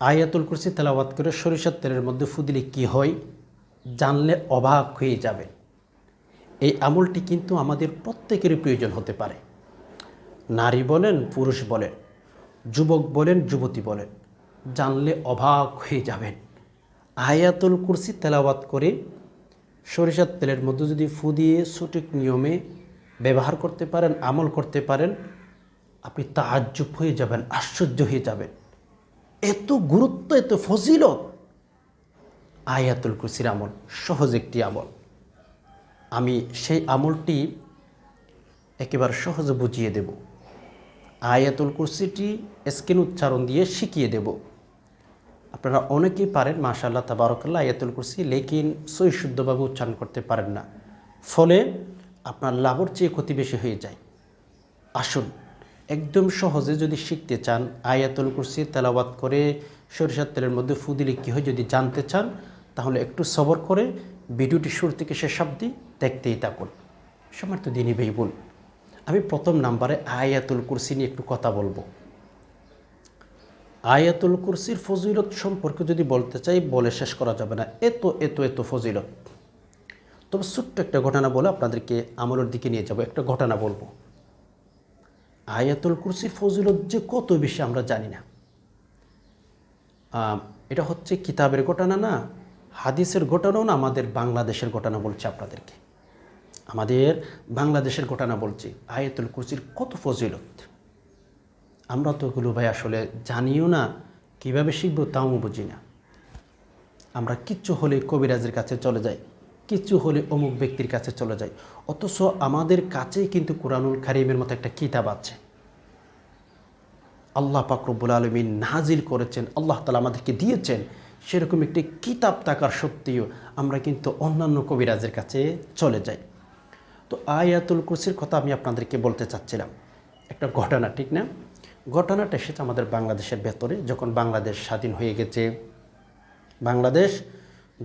আয়াতুল কুরসি তেলাওয়াত করে সরিষার তেলের মধ্যে ফুদিলে কি হয়? জানলে অবাক হয়ে যাবে। এই আমলটি কিন্তু আমাদের প্রত্যেকেরই প্রয়োজন হতে পারে। নারী বলেন, পুরুষ বলেন, যুবক বলেন, যুবতী বলেন, জানলে অবাক হয়ে যাবেন। আয়াতুল কুরসি তেলাওয়াত করে সরিষার তেলের মধ্যে যদি ফু দিয়ে সঠিক নিয়মে ব্যবহার করতে পারেন, আমল করতে পারেন, আপনি তাজ্জুব হয়ে যাবেন, আশ্চর্য হয়ে যাবেন। এত গুরুত্ব, এত ফজিলত। আয়াতুল কুসির আমল সহজ একটি আমল। আমি সেই আমলটি একেবারে সহজে বুঝিয়ে দেব। আয়াতুল কুরসিটি স্ক্রিন উচ্চারণ দিয়ে শিখিয়ে দেব। আপনারা অনেকেই পারেন মাশাল্লাহ তাবারকাল্লাহ, আয়াতুল কুরসি, লেকিন সই শুদ্ধভাবে উচ্চারণ করতে পারেন না। ফলে আপনার লাভর চেয়ে ক্ষতি বেশি হয়ে যায়। আসুন একদম সহজে যদি শিখতে চান, আয়াতুল কুরসি তেলাওয়াত করে সরিষার তেলের মধ্যে ফুদিলে কী হয়? যদি জানতে চান, তাহলে একটু সবর করে ভিডিওটি শুরু থেকে শেষ অবধি দেখতেই থাকুন। সমর্থ দিনী ভাই বোন, আমি প্রথম নাম্বারে আয়াতুল কুরসি নিয়ে একটু কথা বলব। আয়াতুল কুরসির ফজিলত সম্পর্কে যদি বলতে চাই, বলে শেষ করা যাবে না। এত এত এত ফজিলত। তবে ছোট্ট একটা ঘটনা বলে আপনাদেরকে আমলের দিকে নিয়ে যাব। একটা ঘটনা বলব। আয়াতুল কুরসির ফজিলত যে কত বেশি আমরা জানি না। এটা হচ্ছে কিতাবের ঘটনা না, হাদিসের ঘটনাও না, আমাদের বাংলাদেশের ঘটনা বলছে আপনাদেরকে। আমাদের বাংলাদেশের ঘটনা বলছি আয়াতুল কুরসির কত ফজিলত। আমরা তো ওগুলো ভাই আসলে জানিও না, কীভাবে শিখব তাও বুঝি না। আমরা কিচ্ছু হলে কবিরাজের কাছে চলে যাই। কিচ্ছু হলে অমুক ব্যক্তির কাছে চলে যায়। অথচ আমাদের কাছেই কিন্তু কোরআনুল কারিমের মতো একটা কিতাব আছে। আল্লাহ পাকরবুল আলমিন নাজিল করেছেন, আল্লাহ তালা আমাদেরকে দিয়েছেন। সেরকম একটি কিতাব থাকার সত্ত্বেও আমরা কিন্তু অন্যান্য কবিরাজের কাছে চলে যাই। তো আয়াতুল কুসির কথা আমি আপনাদেরকে বলতে চাচ্ছিলাম। একটা ঘটনা, ঠিক না? ঘটনাটা এসেছে আমাদের বাংলাদেশের ভেতরে, যখন বাংলাদেশ স্বাধীন হয়ে গেছে। বাংলাদেশ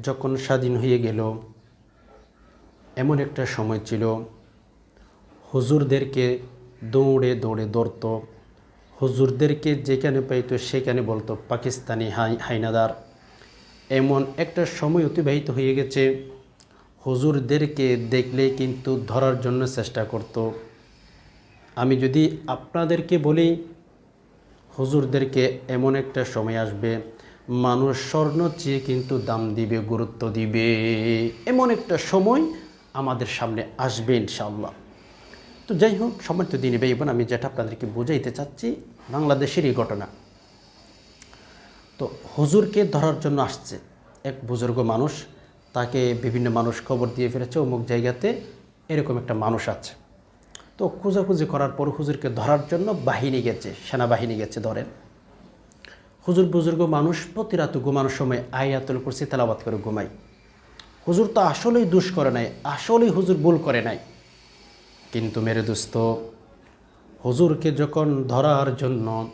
যখন স্বাধীন হয়ে গেল এমন একটা সময় ছিল, হুজুরদেরকে দৌড়ে দৌড়ে দৌড়ত। হুজুরদেরকে যেখানে পাইতো সেখানে বলতো, পাকিস্তানি হাই, হাইনাদার। এমন একটা সময় অতিবাহিত হয়ে গেছে। হুজুরদেরকে দেখলে কিন্তু ধরার জন্য চেষ্টা করত। আমি যদি আপনাদেরকে বলি, হুজুরদেরকে এমন একটা সময় আসবে, মানুষ স্বর্ণ চেয়ে কিন্তু দাম দিবে, গুরুত্ব দিবে। এমন একটা সময় আমাদের সামনে আসবে ইনশাআল্লাহ। তো যাই হোক সমর্থ দিনী ভাই বোন আমি যেটা আপনাদেরকে বোঝাইতে চাচ্ছি, বাংলাদেশের এই ঘটনা। তো হুজুরকে ধরার জন্য আসছে এক বুজুর্গ মানুষ, তাকে বিভিন্ন মানুষ খবর দিয়ে ফেলেছে, অমুক জায়গাতে এরকম একটা মানুষ আছে। তো খোঁজাখুঁজি করার পর হুজুরকে ধরার জন্য বাহিনী গেছে, সেনাবাহিনী গেছে ধরেন। হুজুর বুজুর্গ মানুষ প্রতি রাতে ঘুমানোর সময় আয়াতুল কুরসি তেলাবাত করে ঘুমাই হুজুর তো আসলেই দুষ করে নাই, আসলেই হুজুর ভুল করে নাই। কিন্তু মেরে দোস্ত, হুজুরকে যখন ধরার জন্য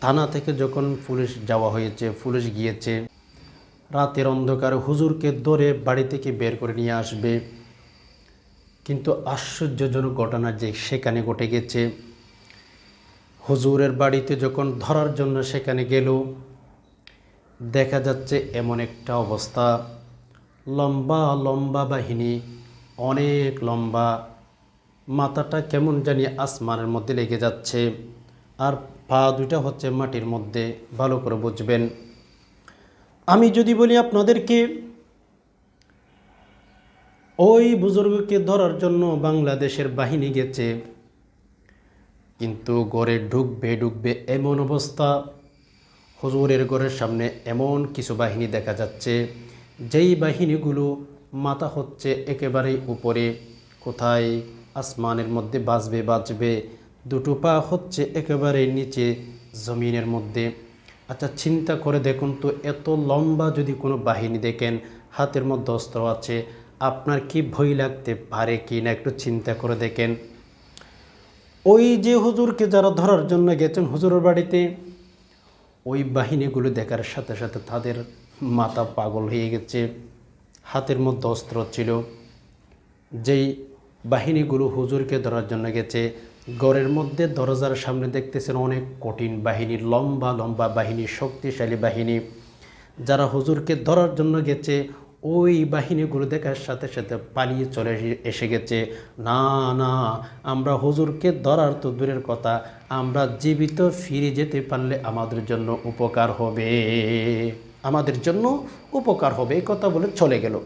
থানা থেকে যখন পুলিশ যাওয়া হয়েছে, পুলিশ গিয়েছে, রাতের অন্ধকারে হুজুরকে ধরে বাড়ি থেকে বের করে নিয়ে আসবে। কিন্তু আশ্চর্যজনক ঘটনা যে সেখানে ঘটে গেছে। হুজুরের বাড়িতে যখন ধরার জন্য সেখানে গেল, দেখা যাচ্ছে এমন একটা অবস্থা। লম্বা লম্বা বাহিনী, অনেক লম্বা। মাথাটা কেমন জানি আসমানের মধ্যে লেগে যাচ্ছে। আর পা দুইটা হচ্ছে মাটির মধ্যে, ভালো করে বুঝবেন। আমি যদি বলি আপনাদেরকে, ওই বুজুর্গকে ধরার জন্য বাংলাদেশের বাহিনী গেছে। কিন্তু গড়ে ঢুকবে ঢুকবে এমন অবস্থা। হুজুরের ঘরের সামনে এমন কিছু বাহিনী দেখা যাচ্ছে। যেই বাহিনীগুলো মাথা হচ্ছে একেবারেই উপরে, কোথায় আসমানের মধ্যে বাজবে বাজবে, দুটো পা হচ্ছে একেবারে নিচে জমিনের মধ্যে। আচ্ছা চিন্তা করে দেখুন তো, এত লম্বা যদি কোনো বাহিনী দেখেন, হাতের মধ্যে অস্ত্র আছে, আপনার কি ভয় লাগতে পারে কি না একটু চিন্তা করে দেখেন। ওই যে হুজুরকে যারা ধরার জন্য গেছেন হুজুরের বাড়িতে, ওই বাহিনীগুলো দেখার সাথে সাথে তাদের মাথা পাগল হয়ে গেছে, হাতের মধ্যে অস্ত্র ছিল। যেই বাহিনীগুলো হুজুরকে ধরার জন্য গেছে, ঘরের মধ্যে দরজার সামনে দেখতেছেন অনেক কঠিন বাহিনী, লম্বা লম্বা বাহিনী, শক্তিশালী বাহিনী। যারা হুজুরকে ধরার জন্য গেছে, ওই বাহিনীগুলো দেখার সাথে সাথে পালিয়ে চলে এসে গেছে। না না, আমরা হুজুরকে ধরার তো দূরের কথা, আমরা জীবিত ফিরে যেতে পারলে আমাদের জন্য উপকার হবে। আমাদের জন্য উপকার হবে, এই কথা বলে চলে গেল।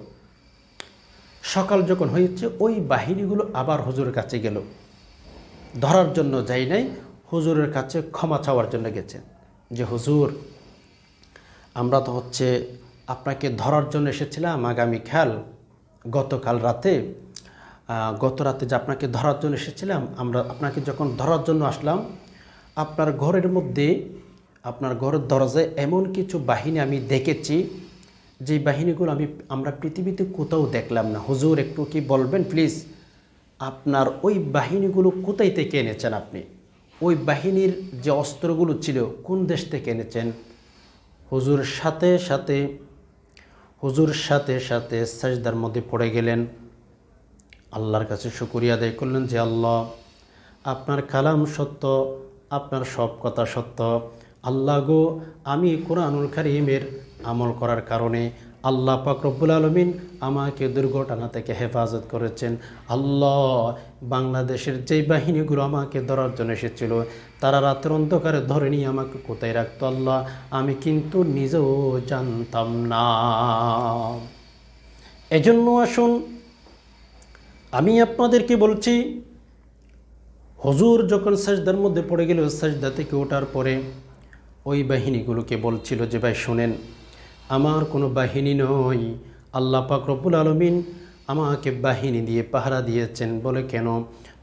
সকাল যখন হয়েছে, ওই বাহিনীগুলো আবার হুজুরের কাছে গেল। ধরার জন্য যাই নাই, হুজুরের কাছে ক্ষমা চাওয়ার জন্য গেছেন যে, হুজুর, আমরা তো হচ্ছে আপনাকে ধরার জন্য এসেছিলাম, আগামী আগামীকাল গতকাল রাতে গত রাতে যে আপনাকে ধরার জন্য এসেছিলাম, আমরা আপনাকে যখন ধরার জন্য আসলাম, আপনার ঘরের মধ্যে আপনার ঘরের দরজায় এমন কিছু বাহিনী আমি দেখেছি, যে বাহিনীগুলো আমি, আমরা পৃথিবীতে কোথাও দেখলাম না। হুজুর, একটু কি বলবেন প্লিজ? আপনার ওই বাহিনীগুলো কোথায় থেকে এনেছেন আপনি? ওই বাহিনীর যে অস্ত্রগুলো ছিল, কোন দেশ থেকে এনেছেন? হুজুর, সাথে সাথে, হুজুর, সাথে সাথে সাজদার মধ্যে পড়ে গেলেন। আল্লাহর কাছে শুকরিয়া আদায় করলেন যে আল্লাহ, আপনার কালাম সত্য, আপনার সব কথা সত্য। আল্লাহ গো, আমি কোরআনুল কারিমের আমল করার কারণে আল্লাহ রব্বুল আলমিন আমাকে দুর্ঘটনা থেকে হেফাজত করেছেন। আল্লাহ বাংলাদেশের যেই বাহিনীগুলো আমাকে ধরার জন্য এসেছিল, তারা রাতের অন্ধকারে ধরে নিয়ে আমাকে কোথায় রাখতো আল্লাহ? আমি কিন্তু নিজেও জানতাম না। এজন্য আসুন, আমি আপনাদেরকে বলছি, হুজুর যখন সাজদার মধ্যে পড়ে গেল, সাজদা থেকে ওঠার পরে ওই বাহিনীগুলোকে বলছিল যে, ভাই, শোনেন, আমার কোনো বাহিনী নয়। আল্লাহ পাক রব্বুল আলমিন আমাকে বাহিনী দিয়ে পাহারা দিয়েছেন। বলে কেন?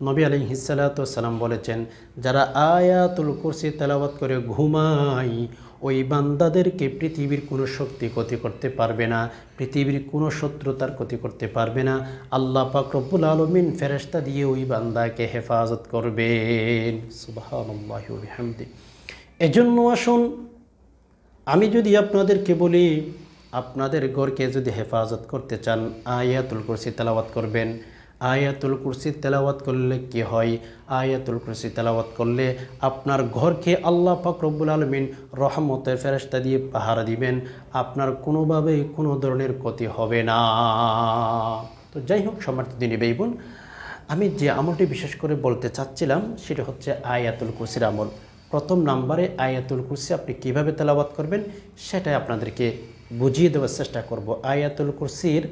নবী আলী হিসালাতাম বলেছেন, যারা আয়াতুল কুরসি তেলাওয়াত করে ঘুমায়, ওই বান্দাদেরকে পৃথিবীর কোনো শক্তি ক্ষতি করতে পারবে না, পৃথিবীর কোনো শত্রুতার ক্ষতি করতে পারবে না। আল্লাহ পাক রব্বুল আলমিন ফেরেস্তা দিয়ে ওই বান্দাকে হেফাজত করবেন। সুবাহামদি এজন্য আসুন, আমি যদি আপনাদেরকে বলি, আপনাদের ঘরকে যদি হেফাজত করতে চান, আয়াতুল কুরসি তেলাওয়াত করবেন। আয়াতুল কুরসি তেলাওয়াত করলে কি হয়? আয়াতুল কুরসি তেলাওয়াত করলে আপনার ঘরকে আল্লাহ রব্বুল আলমিন রহমতের ফেরেস্তা দিয়ে পাহারা দিবেন। আপনার কোনোভাবেই কোনো ধরনের ক্ষতি হবে না। তো যাই হোক সমর্থ দিনী বেইবুন আমি যে আমলটি বিশেষ করে বলতে চাচ্ছিলাম, সেটা হচ্ছে আয়াতুল কুরসির আমল। প্রথম নাম্বারে আয়াতুল কুরসি আপনি কীভাবে তেলাবাত করবেন সেটাই আপনাদেরকে বুঝিয়ে দেওয়ার চেষ্টা করব। আয়াতুল কুরসির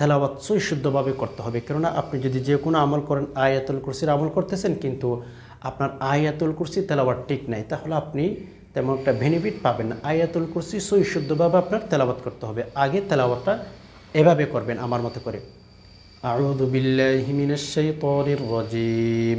তেলাবাত সই শুদ্ধভাবে করতে হবে। কেননা আপনি যদি যে কোনো আমল করেন, আয়াতুল কুরসির আমল করতেছেন কিন্তু আপনার আয়াতুল কুরসি তেলাবাত ঠিক নাই, তাহলে আপনি তেমন একটা বেনিফিট পাবেন না। আয়াতুল কুরসি সই শুদ্ধভাবে আপনার তেলাবাত করতে হবে। আগে তেলাবাতটা এভাবে করবেন আমার মতো করে। আউযু বিল্লাহি মিনাশ শাইতানির রাজীম।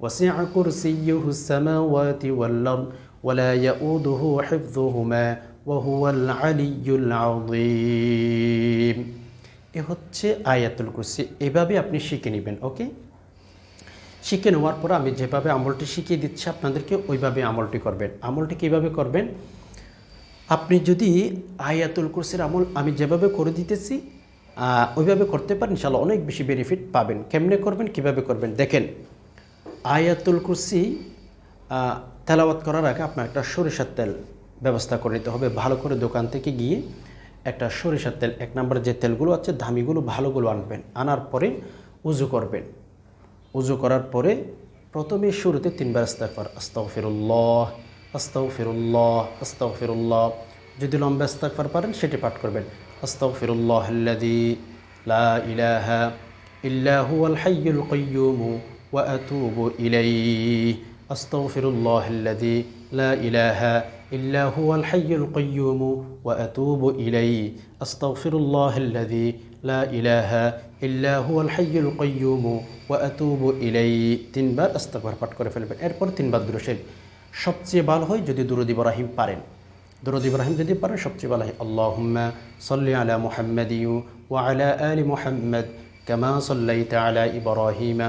وسع كرسيه السماوات والأرض ولا يؤوده حفظهما وهو العلي العظيم এ হচ্ছে আয়াতুল কুরসি এভাবে আপনি শিখে নেবেন ওকে শিখে নেওয়ার পর আমি যেভাবে আমলটি শিখিয়ে দিচ্ছি আপনাদেরকে ওইভাবে আমলটি করবেন আমলটি কীভাবে করবেন আপনি যদি আয়াতুল কুরসির আমল আমি যেভাবে করে দিতেছি আহ, ওইভাবে করতে পারেন ইনশাল্লাহ অনেক বেশি বেনিফিট পাবেন কেমনে করবেন কিভাবে করবেন দেখেন আয়াতুল কুরসি তেলাওয়াত করার আগে আপনার একটা সরিষার তেল ব্যবস্থা করে নিতে হবে। ভালো করে দোকান থেকে গিয়ে একটা সরিষার তেল, এক নম্বরে যে তেলগুলো আছে দামিগুলো ভালোগুলো আনবেন। আনার পরে উজু করবেন। উজু করার পরে প্রথমে শুরুতে তিনবার আস্তাগফার আস্তাগফিরুল্লাহ আস্তাগফিরুল্লাহ আস্তাগফিরুল্লাহ। যদি লম্বা আস্তাগফার পারেন, সেটি পাঠ করবেন। আস্তাগফিরুল্লাহ আল্লাযী লা ইলাহা ইল্লা হুয়াল হাইয়ুল কাইয়্যুম ওয়া আতুবু ইলাইহি আস্তাগফিরুল্লাহ আল্লাযী লা ইলাহা إلا هو الحي القيوم وأتوب إليه أستغفر الله الذي لا إله إلا هو الحي القيوم وأتوب إليه তিনবার আস্তাগফার পাঠ করে ফেলবেন এরপর তিনবার দুরুশের সবচেয়ে ভালো হয় যদি দুরুদ ইব্রাহিম পারেন দুরুদ ইব্রাহিম যদি পারেন সবচেয়ে ভালো হয় আল্লাহুম্মা সাল্লি আলা মুহাম্মাদিউ ওয়া আলা আলি মুহাম্মাদ কামা সাল্লাইতা আলা ইব্রাহিমা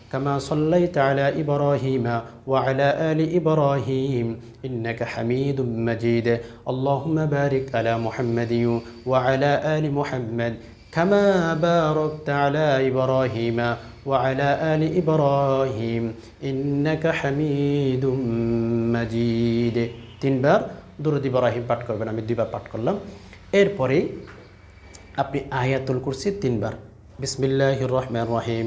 كما صليت على إبراهيم وعلى آل إبراهيم إنك حميد مجيد اللهم بارك على محمد وعلى آل محمد كما باركت على إبراهيم وعلى آل إبراهيم إنك حميد مجيد তিনবার দুরুদ ইব্রাহিম পাঠ করবেন আমি দুইবার পাঠ করলাম এরপরে আপনি আয়াতুল কুরসি তিনবার বিসমিল্লাহির রহমান রহিম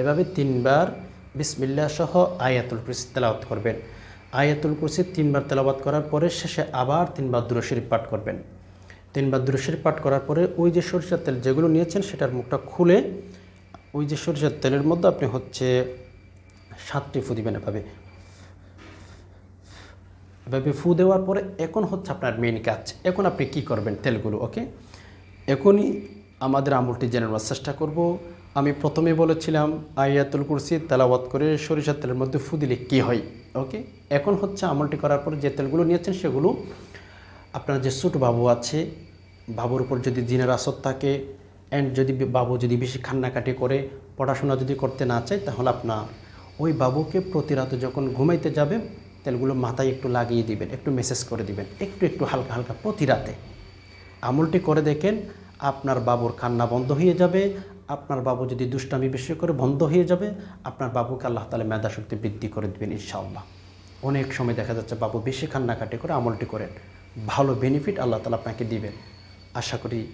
এভাবে তিনবার বিসমিল্লা সহ আয়াতুল কুরসি তেলাওয়াত করবেন। আয়াতুল কুরসি তিনবার তেলাওয়াত করার পরে শেষে আবার তিনবার দুরশরীফ পাঠ করবেন। তিনবার দুরশরীফ পাঠ করার পরে ওই যে সরিষার তেল যেগুলো নিয়েছেন সেটার মুখটা খুলে ওই যে সরিষার তেলের মধ্যে আপনি হচ্ছে সাতটি ফু দিবেন এভাবে। এভাবে ফু দেওয়ার পরে এখন হচ্ছে আপনার মেইন কাজ। এখন আপনি কি করবেন তেলগুলো ওকে এখনই আমাদের আমলটি জেনে নেওয়ার চেষ্টা করব। আমি প্রথমে বলেছিলাম, আয়াতুল কুরসি তেলাওয়াত করে সরিষার তেলের মধ্যে ফু দিলে কী হয়? ওকে এখন হচ্ছে আমলটি করার পর যে তেলগুলো নিয়েছেন সেগুলো আপনার যে ছোটো বাবু আছে, বাবুর উপর যদি জিনের আসর থাকে অ্যান্ড যদি বাবু যদি বেশি কান্নাকাটি করে, পড়াশোনা যদি করতে না চায়, তাহলে আপনার ওই বাবুকে প্রতি রাতে যখন ঘুমাইতে যাবে তেলগুলো মাথায় একটু লাগিয়ে দিবেন, একটু মেসেজ করে দিবেন, একটু একটু হালকা হালকা প্রতি রাতে। আমলটি করে দেখেন আপনার বাবুর কান্না বন্ধ হয়ে যাবে, আপনার বাবু যদি দুষ্টামি বেশি করে বন্ধ হয়ে যাবে, আপনার বাবুকে আল্লাহ তালা মেধা শক্তি বৃদ্ধি করে দেবেন ইনশাআল্লাহ। অনেক সময় দেখা যাচ্ছে বাবু বেশি কান্নাকাটি করে, আমলটি করেন। ভালো বেনিফিট আল্লাহ তালা আপনাকে দিবেন। আশা করি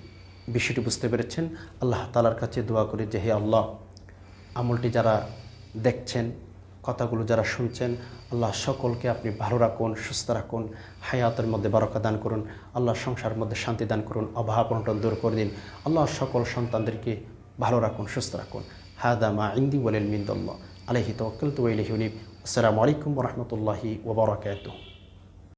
বিষয়টি বুঝতে পেরেছেন। আল্লাহ তালার কাছে দোয়া করি যে, হে আল্লাহ, আমলটি যারা দেখছেন কথাগুলো যারা শুনছেন, আল্লাহ সকলকে আপনি ভালো রাখুন, সুস্থ রাখুন, হায়াতের মধ্যে বারকা দান করুন, আল্লাহ সংসার মধ্যে শান্তি দান করুন, অভাব অনটন দূর করে দিন। আল্লাহ সকল সন্তানদেরকে ভালো রাখুন, সুস্থ রাখুন। হাদা মা ইন্দি ওয়ালিল মিন্দল্লা আলহি তওয়াক্কাল তু ইলাইহি আসসালামু আলাইকুম রাহমাতুল্লাহি বারাকাতুহু।